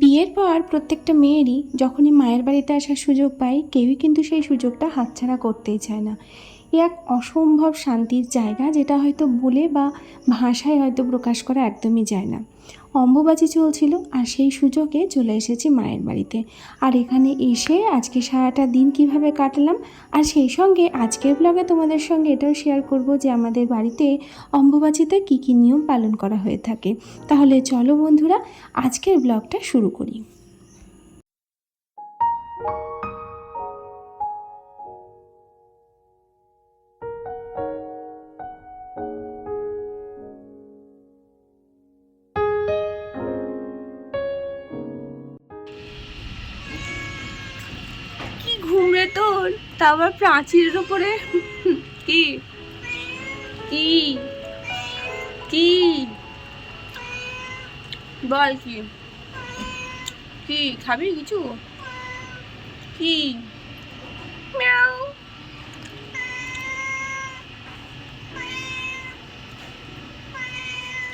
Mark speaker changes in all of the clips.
Speaker 1: বিয়ের পর প্রত্যেকটা মেয়েরই যখনই মায়ের বাড়িতে আসার সুযোগ পায়, কেউই কিন্তু সেই সুযোগটা হাতছাড়া করতেই চায় না। এ এক অসম্ভব শান্তির জায়গা যেটা হয়তো বলে বা ভাষায় হয়তো প্রকাশ করা একদমই যায় না। অম্বুবাচি চলছিল আর সেই সুযোগে চলে এসেছি মায়ের বাড়িতে। আর এখানে এসে আজকে সারাটা দিন কীভাবে কাটালাম? আর সেই সঙ্গে আজকের ব্লগে তোমাদের সঙ্গে এটাও শেয়ার করব যে আমাদের বাড়িতে অম্বুবাচিতে কী কী নিয়ম পালন করা হয়ে থাকে। তাহলে চলো বন্ধুরা, আজকের ব্লগটা শুরু করি।
Speaker 2: তা আবার প্রাচীরের উপরে? কি? কি? কি? বল কি? কি খাবি কিছু? কি?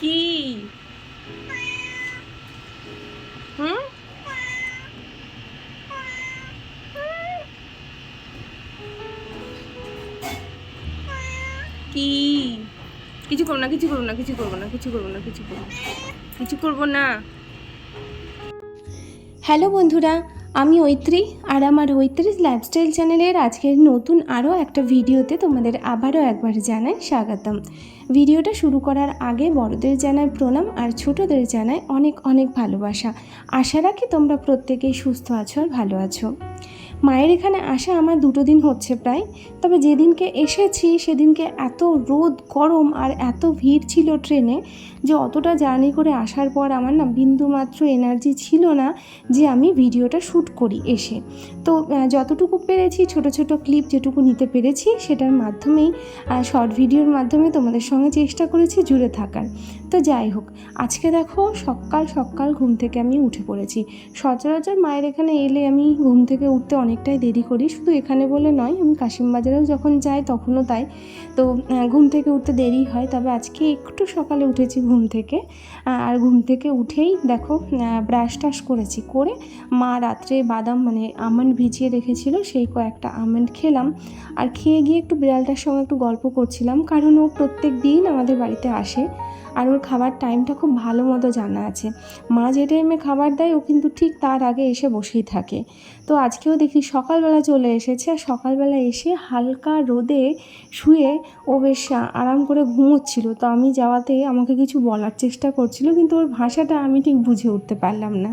Speaker 2: কি? কিছু করব না, কিছু করব না, কিছু করব না, কিছু করব না, কিছু করব কিছু করব না।
Speaker 1: হ্যালো বন্ধুরা, আমি ঐত্রী আর আমার ঐত্রিস লাইফস্টাইল চ্যানেলের আজকের নতুন আরও একটা ভিডিওতে তোমাদের আবারও একবার জানাই স্বাগতম। ভিডিওটা শুরু করার আগে বড়দের জানাই প্রণাম আর ছোটদের জানাই অনেক অনেক ভালোবাসা। আশা রাখি তোমরা প্রত্যেকেই সুস্থ আছো আর ভালো আছো। মায়ের এখানে আসা আমার দুটো দিন হচ্ছে প্রায়। তবে যেদিনকে এসেছি, সেদিনকে এত রোদ, গরম আর এত ভিড় ছিল ট্রেনে যে অতটা জার্নি করে আসার পর আমার না বিন্দুমাত্র এনার্জি ছিল না যে আমি ভিডিওটা শ্যুট করি এসে। তো যতটুকু পেরেছি, ছোট ছোট ক্লিপ যেটুকু নিতে পেরেছি, সেটার মাধ্যমেই শর্ট ভিডিওর মাধ্যমে তোমাদের সঙ্গে চেষ্টা করেছি জুড়ে থাকার। তো যাই হোক, আজকে দেখো সকাল সকাল ঘুম থেকে আমি উঠে পড়েছি। সচরাচর মায়ের এখানে এলে আমি ঘুম থেকে উঠতে অনেকটাই দেরি করি, শুধু এখানে বলে নয়, আমি কাশিমবাজারেও যখন যাই তখনও তাই। তো ঘুম থেকে উঠতে দেরি হয়, তবে আজকে একটু সকালে উঠেছি ঘুম থেকে। আর ঘুম থেকে উঠেই দেখো ব্রাশ টাশ করেছি, করে মা রাত্রে বাদাম মানে আমন্ড ভিজিয়ে রেখেছিল, সেই কয়েকটা আমন্ড খেলাম। আর খেয়ে গিয়ে একটু বিড়ালটার সঙ্গে একটু গল্প করছিলাম, কারণ ও প্রত্যেক দিন আমাদের বাড়িতে আসে। আর ওর খাবার টাইমটা খুব ভালো মতো জানা আছে। মা যে টাইমে খাবার দেয়, ও কিন্তু ঠিক তার আগে এসে বসেই থাকে। তো আজকেও দেখি সকালবেলা চলে এসেছে আর সকালবেলা এসে হালকা রোদে শুয়ে ও বেশ আরাম করে ঘুমোচ্ছিল। তো আমি যাওয়াতে আমাকে কিছু বলার চেষ্টা করছিল, কিন্তু ওর ভাষাটা আমি ঠিক বুঝে উঠতে পারলাম না।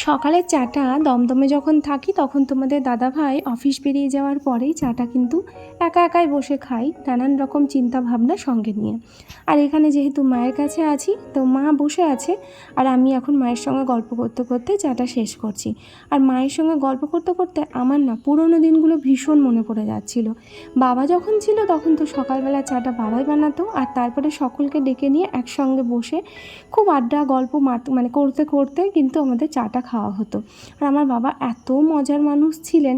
Speaker 1: সকালের চাটা দমদমে যখন থাকি তখন তোমাদের দাদাভাই অফিস বেরিয়ে যাওয়ার পরেই চাটা কিন্তু একা একাই বসে খাই নানান রকম চিন্তা ভাবনা সঙ্গে নিয়ে। আর এখানে যেহেতু মায়ের কাছে আছি, তো মা বসে আছে আর আমি এখন মায়ের সঙ্গে গল্প করতে করতে চাটা শেষ করছি। আর মায়ের সঙ্গে গল্প করতে করতে আমার না পুরোনো দিনগুলো ভীষণ মনে পড়ে যাচ্ছিল। বাবা যখন ছিল তখন তো সকালবেলা চাটা বাবাই বানাতো আর তারপরে সকলকে ডেকে নিয়ে একসঙ্গে বসে খুব আড্ডা, গল্প মানে করতে করতে কিন্তু আমাদের চাটা খাওয়া হতো। আর আমার বাবা এত মজার মানুষ ছিলেন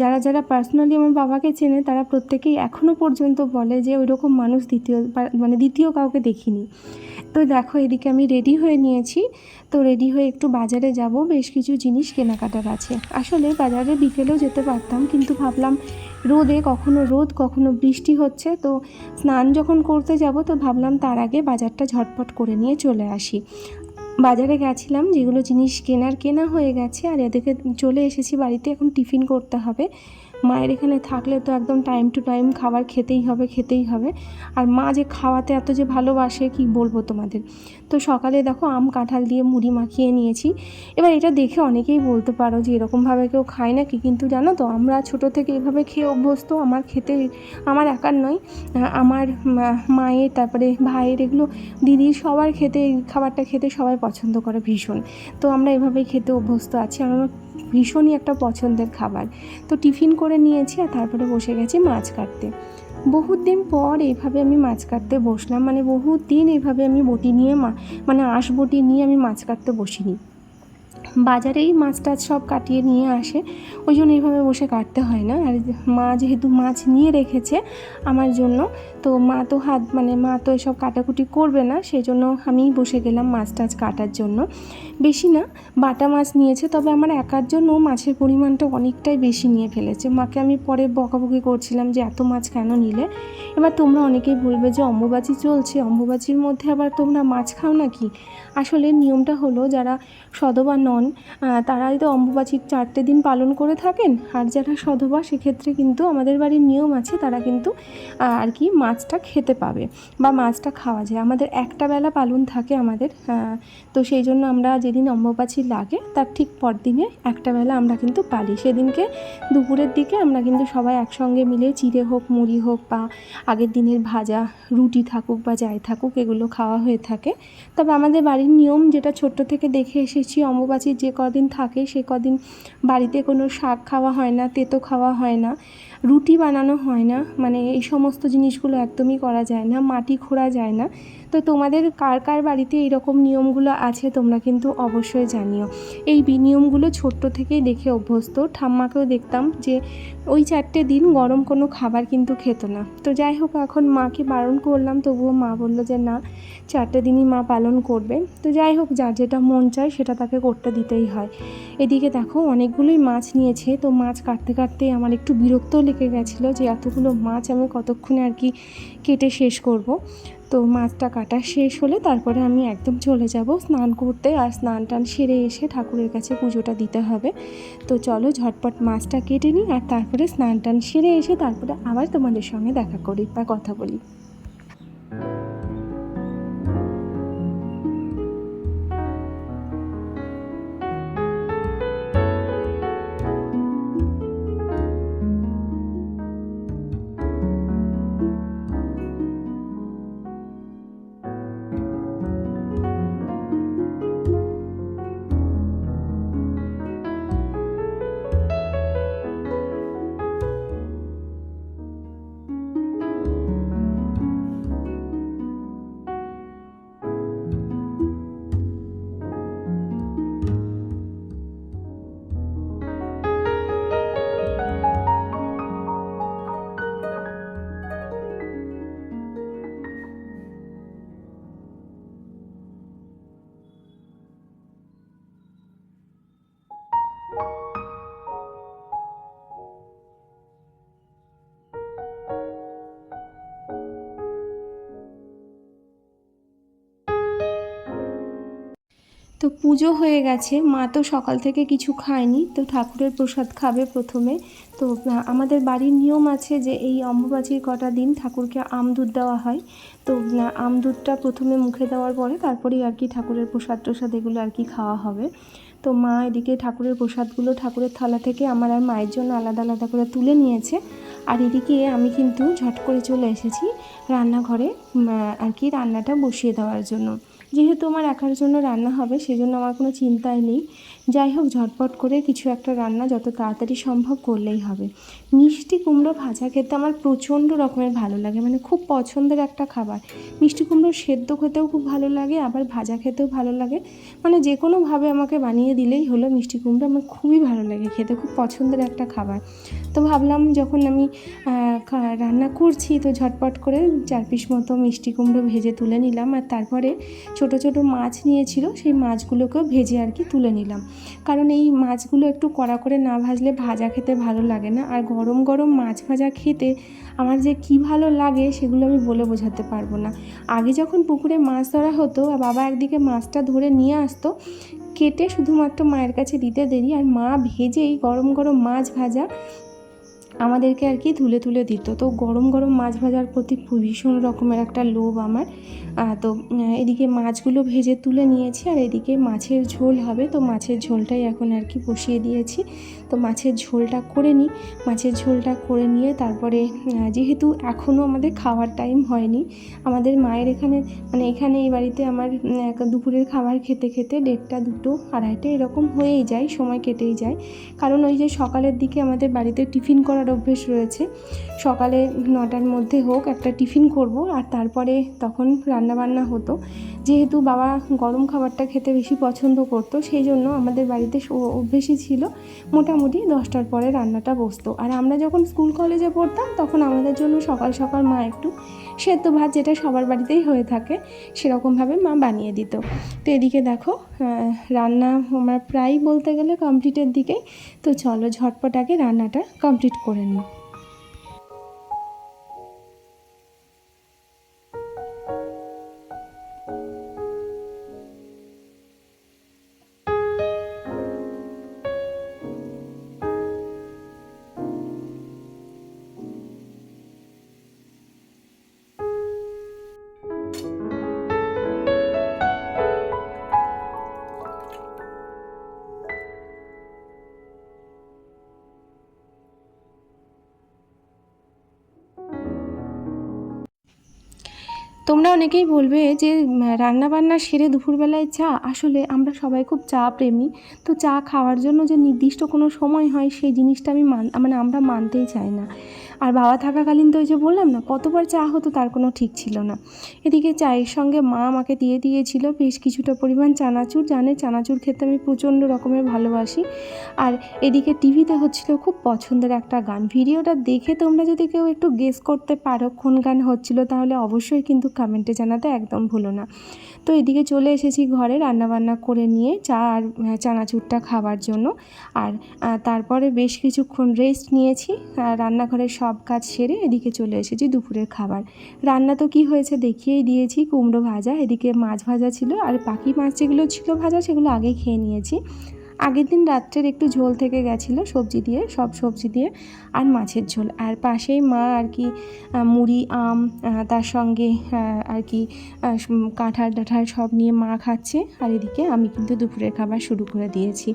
Speaker 1: যারা যারা পার্সোনালি আমার বাবাকে চেনে তারা প্রত্যেকেই এখনও পর্যন্ত বলে যে ওই রকম মানুষ দ্বিতীয় মানে দ্বিতীয় কাউকে দেখিনি। তো দেখো এদিকে আমি রেডি হয়ে নিয়েছি। তো রেডি হয়ে একটু বাজারে যাব, বেশ কিছু জিনিস কেনাকাটার আছে। আসলে বাজারে বিকেলেও যেতে পারতাম, কিন্তু ভাবলাম রোদে কখনো রোদ, কখনো বৃষ্টি হচ্ছে, তো স্নান যখন করতে যাব, তো ভাবলাম তার আগে বাজারটা ঝটপট করে নিয়ে চলে আসি। বাজারে গেছিলাম, যেগুলো জিনিস কেনার কেনা হয়ে গেছে, আর এদিকে চলে এসেছি, বাড়িতে এখন টিফিন করতে হবে। মায়ের এখানে থাকলে তো একদম টাইম টু টাইম খাবার খেতেই হবে খেতেই হবে। আর মা যে খাওয়াতে এত যে ভালোবাসে, কি বলব তোমাদের? তো সকালে দেখো আম, কাঁঠাল দিয়ে মুড়ি মাখিয়ে নিয়েছি। এবার এটা দেখে অনেকেই বলতে পারো যে এরকমভাবে কেউ খায় নাকি? কিন্তু জানো তো, আমরা ছোট থেকে এভাবে খেয়ে অভ্যস্ত, আমার খেতে, আমার একার নয়। আমার মায়ের, তারপরে ভাইয়ের এগুলো, দিদি সবার খেতে খাবারটা খেতে সবাই পছন্দ করে ভীষণ। তো আমরা এভাবেই খেতে অভ্যস্ত আছি। আমার ভীষণই একটা পছন্দের খাবার। তো টিফিন করে নিয়েছি আর তারপরে বসে গেছি মাছ কাটতে। বহুত দিন পর এভাবে আমি মাছ কাটতে বসলাম। মানে বহুত দিন এভাবে আমি বটি নিয়ে মা মানে আঁশ বটি নিয়ে আমি মাছ কাটতে বসিনি। বাজারেই মাছ টাছ সব কাটিয়ে নিয়ে আসে। ওই জন্য এইভাবে বসে কাটতে হয় না। আর মা যেহেতু মাছ নিয়ে রেখেছে আমার জন্য, তো মা তো হাত মানে মা তো এসব কাটাকুটি করবে না সেই জন্য আমিই বসে গেলাম মাছ টাছ কাটার জন্য। বেশি না, বাটা মাছ নিয়েছে, তবে আমার একার জন্য মাছের পরিমাণটা অনেকটাই বেশি নিয়ে ফেলেছে। মাকে আমি পরে বকাবকি করছিলাম যে এত মাছ কেন নিলে? এবার তোমরা অনেকেই বলবে যে অম্বুবাচি চলছে, অম্বুবাচির মধ্যে আবার তোমরা মাছ খাও নাকি? আসলে নিয়মটা হলো যারা সধবা নন আহ, তারাই তো অম্বুবাচির চারটে দিন পালন করে থাকেন। আর যারা সধবা সেক্ষেত্রে কিন্তু আমাদের বাড়ির নিয়ম আছে তারা কিন্তু আর কি মাছটা খেতে পাবে বা মাছটা খাওয়া যায়। আমাদের একটা বেলা পালন থাকে আমাদের তো সেই জন্য আমরা যেদিন অম্বুবাচি লাগে তার ঠিক পরদিনে একটা বেলা আমরা কিন্তু পালি। সেদিনকে দুপুরের দিকে আমরা কিন্তু সবাই একসঙ্গে মিলে চিড়ে হোক মুড়ি হোক বা আগের দিনের ভাজা রুটি থাকুক বা যাই থাকুক এগুলো খাওয়া হয়ে থাকে। তবে আমাদের বাড়ির নিয়ম যেটা ছোট্ট থেকে দেখে এসেছি অম্বুবাচির যে কদিন থাকে সে কদিন বাড়িতে কোনো শাক খাওয়া হয় না, তেতো খাওয়া হয় না, রুটি বানানো হয় না মানে এই সমস্ত জিনিসগুলো একদমই করা যায় না, মাটি খোঁড়া যায় না। তো তোমাদের কার কার বাড়িতে এইরকম নিয়মগুলো আছে তোমরা কিন্তু অবশ্যই জানিও। এই বিনিয়মগুলো ছোট্ট থেকেই দেখে অভ্যস্ত। ঠাম্মাকেও দেখতাম যে ওই চারটে দিন গরম কোনো খাবার কিন্তু খেত না। তো যাই হোক, এখন মাকে বারণ করলাম, তবুও মা বলল যে, না, চারটে দিনই মা পালন করবে। তো যাই হোক, যার যেটা মন চায় সেটা তাকে করতে দিতেই হয়। এদিকে দেখো, অনেকগুলোই মাছ নিয়েছে। তো মাছ কাটতে কাটতে আমার একটু বিরক্তও লেগে গেছিল যে, এতগুলো মাছ আমি কতক্ষণে আর কি কেটে শেষ করব। তো মাছটা কাটা শেষ হলে তারপরে আমি একদম চলে যাব স্নান করতে আর স্নান টান সেরে এসে ঠাকুরের কাছে পুজোটা দিতে হবে। তো চলো ঝটপট মাছটা কেটে নিই আর তারপরে স্নান টান সেরে এসে তারপরে আবার তোমাদের সঙ্গে দেখা করি বা কথা বলি। তো পুজো হয়ে গেছে। মা তো সকাল থেকে কিছু খায়নি তো ঠাকুরের প্রসাদ খাবে প্রথমে। তো আমাদের বাড়ির নিয়ম আছে যে এই অম্বুবাচীর কটা দিন ঠাকুরকে আম দুধ দেওয়া হয়। তো আহ, আম দুধটা প্রথমে মুখে দেওয়ার পরে তারপরেই আর কি ঠাকুরের প্রসাদ টসাদ এগুলো আর কি খাওয়া হবে। তো মা এদিকে ঠাকুরের প্রসাদগুলো ঠাকুরের থালা থেকে আমার আর মায়ের জন্য আলাদা আলাদা করে তুলে নিয়েছে। আর এদিকে আমি কিন্তু ঝট করে চলে এসেছি রান্নাঘরে আর কি রান্নাটা বসিয়ে দেওয়ার জন্য। যেহেতু আমার একার জন্য রান্না হবে সেজন্য আমার কোনো চিন্তাই নেই। যাই হোক, ঝটপট করে কিছু একটা রান্না যত তাড়াতাড়ি সম্ভব করলেই হবে। মিষ্টি কুমড়ো ভাজা খেতে আমার প্রচণ্ড রকমের ভালো লাগে মানে খুব পছন্দের একটা খাবার। মিষ্টি কুমড়ো সেদ্ধ খেতেও খুব ভালো লাগে, আবার ভাজা খেতেও ভালো লাগে। মানে যে কোনোভাবে আমাকে বানিয়ে দিলেই হলো মিষ্টি কুমড়ো, আমার খুবই ভালো লাগে খেতে, খুব পছন্দের একটা খাবার। তো ভাবলাম যখন আমি রান্না করছি, তো ঝটপট করে চার পিস মতো মিষ্টি কুমড়ো ভেজে তুলে নিলাম। আর তারপরে ছোট ছোট মাছ নিয়েছিল, সেই মাছগুলোকেও ভেজে আর কি তুলে নিলাম। কারণ এই মাছগুলো একটু কড়া করে না ভাজলে ভাজা খেতে ভালো লাগে না। আর গরম গরম মাছ ভাজা খেতে আমার যে কি ভালো লাগে সেগুলো আমি বলে বোঝাতে পারব না। আগে যখন পুকুরে মাছ ধরা হতো বাবা একদিকে মাছটা ধরে নিয়ে আসতো, কেটে শুধুমাত্র মায়ের কাছে দিতে দেরি, আর মা ভেজেই গরম গরম মাছ ভাজা আমাদেরকে আর কি তুলে তুলে দিত। তো গরম গরম মাছ ভাজার প্রতি ভীষণ রকমের একটা লোভ আমার। তো এদিকে মাছগুলো ভেজে তুলে নিয়েছি আর এদিকে মাছের ঝোল হবে। তো মাছের ঝোলটাই এখন আর কি বসিয়ে দিয়েছি। তো মাছের ঝোলটা করে নিই। মাছের ঝোলটা করে নিয়ে তারপরে যেহেতু এখনও আমাদের খাওয়ার টাইম হয়নি, আমাদের মায়ের এখানে মানে এখানে এই বাড়িতে আমার দুপুরের খাবার খেতে খেতে দেড়টা, দুটো, আড়াইটা এরকম হয়েই যায়, সময় কেটেই যায়। কারণ ওই যে সকালের দিকে আমাদের বাড়িতে টিফিন করার অভ্যেস রয়েছে। সকালে নটার মধ্যে হোক একটা টিফিন করব আর তারপরে তখন রান্নাবান্না হতো। যেহেতু বাবা গরম খাবারটা খেতে বেশি পছন্দ করতো, সেই জন্য আমাদের বাড়িতে অভ্যেসই ছিল। মোটামুটি দশটার পরে রান্নাটা বসতো। আর আমরা যখন স্কুল কলেজে পড়তাম, তখন আমাদের জন্য সকাল সকাল মা একটু সেদ্ধ ভাত যেটা সবার বাড়িতেই হয়ে থাকে, সেরকমভাবে মা বানিয়ে দিত। তো এদিকে দেখো রান্না আমার প্রায় বলতে গেলে কমপ্লিটের দিকেই। তো চলো ঝটপটাকে রান্নাটা কমপ্লিট করে নিই। তোমরা অনেকেই বলবে যে রান্নাবান্না রান্না বান্না সেরে দুপুরবেলায় চা, আসলে আমরা সবাই খুব চা প্রেমী। তো চা খাওয়ার জন্য যে নির্দিষ্ট কোনো সময় হয়, সেই জিনিসটা আমি মান মানে আমরা মানতেই চাই না। আর বাবা থাকাকালীন তো ওই যে বললাম না, কতবার চা হতো তার কোনো ঠিক ছিল না। এদিকে চায়ের সঙ্গে মা আমাকে দিয়ে দিয়েছিল বেশ কিছুটা পরিমাণ চানাচুর, জানে চানাচুর খেতে আমি প্রচণ্ড রকমের ভালোবাসি। আর এদিকে টিভিতে হচ্ছিল খুব পছন্দের একটা গান। ভিডিওটা দেখে তোমরা যদি কেউ একটু গেস করতে পারো কোন গান হচ্ছিল, তাহলে অবশ্যই কিন্তু কমেন্টে জানাতে একদম ভুলো না। তো এদিকে চলে এসেছি ঘরে রান্নাবান্না করে নিয়ে চা আর চানাচুরটা খাওয়ার জন্য। আর তারপরে বেশ কিছুক্ষণ রেস্ট নিয়েছি। রান্নাঘরের সব কাজ সেরে এদিকে চলে এসেছি দুপুরের খাবার। রান্না তো কি হয়েছে দেখিয়েই দিয়েছি, কুমড়ো ভাজা, এদিকে মাছ ভাজা ছিল আর পাখি মাছ যেগুলো ছিল ভাজা সেগুলো আগে খেয়ে নিয়েছি। আগের দিন রাত্রের একটু ঝোল থেকে গেছিল সবজি দিয়ে, সব সবজি দিয়ে আর মাছের ঝোল। আর পাশেই মা আর কি মুড়ি, আম তার সঙ্গে আর কি কাঁঠাল টাঠাল সব নিয়ে মা খাচ্ছে। আর এদিকে আমি কিন্তু দুপুরের খাবার শুরু করে দিয়েছি।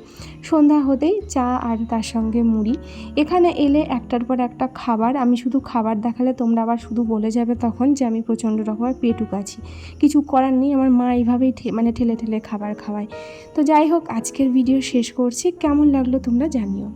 Speaker 1: সন্ধ্যা হতেই চা আর তার সঙ্গে মুড়ি। এখানে এলে একটার পর একটা খাবার, আমি শুধু খাবার দেখালে তোমরা আবার শুধু বলে যাবে তখন যে আমি প্রচণ্ড রকমের পেটুক আছি। কিছু করার নেই, আমার মা এইভাবেই মানে ঠেলে ঠেলে খাবার খাওয়ায়। তো যাই হোক, আজকের ভিডিও শেষ করছি। কেমন লাগল তোমরা জানিও।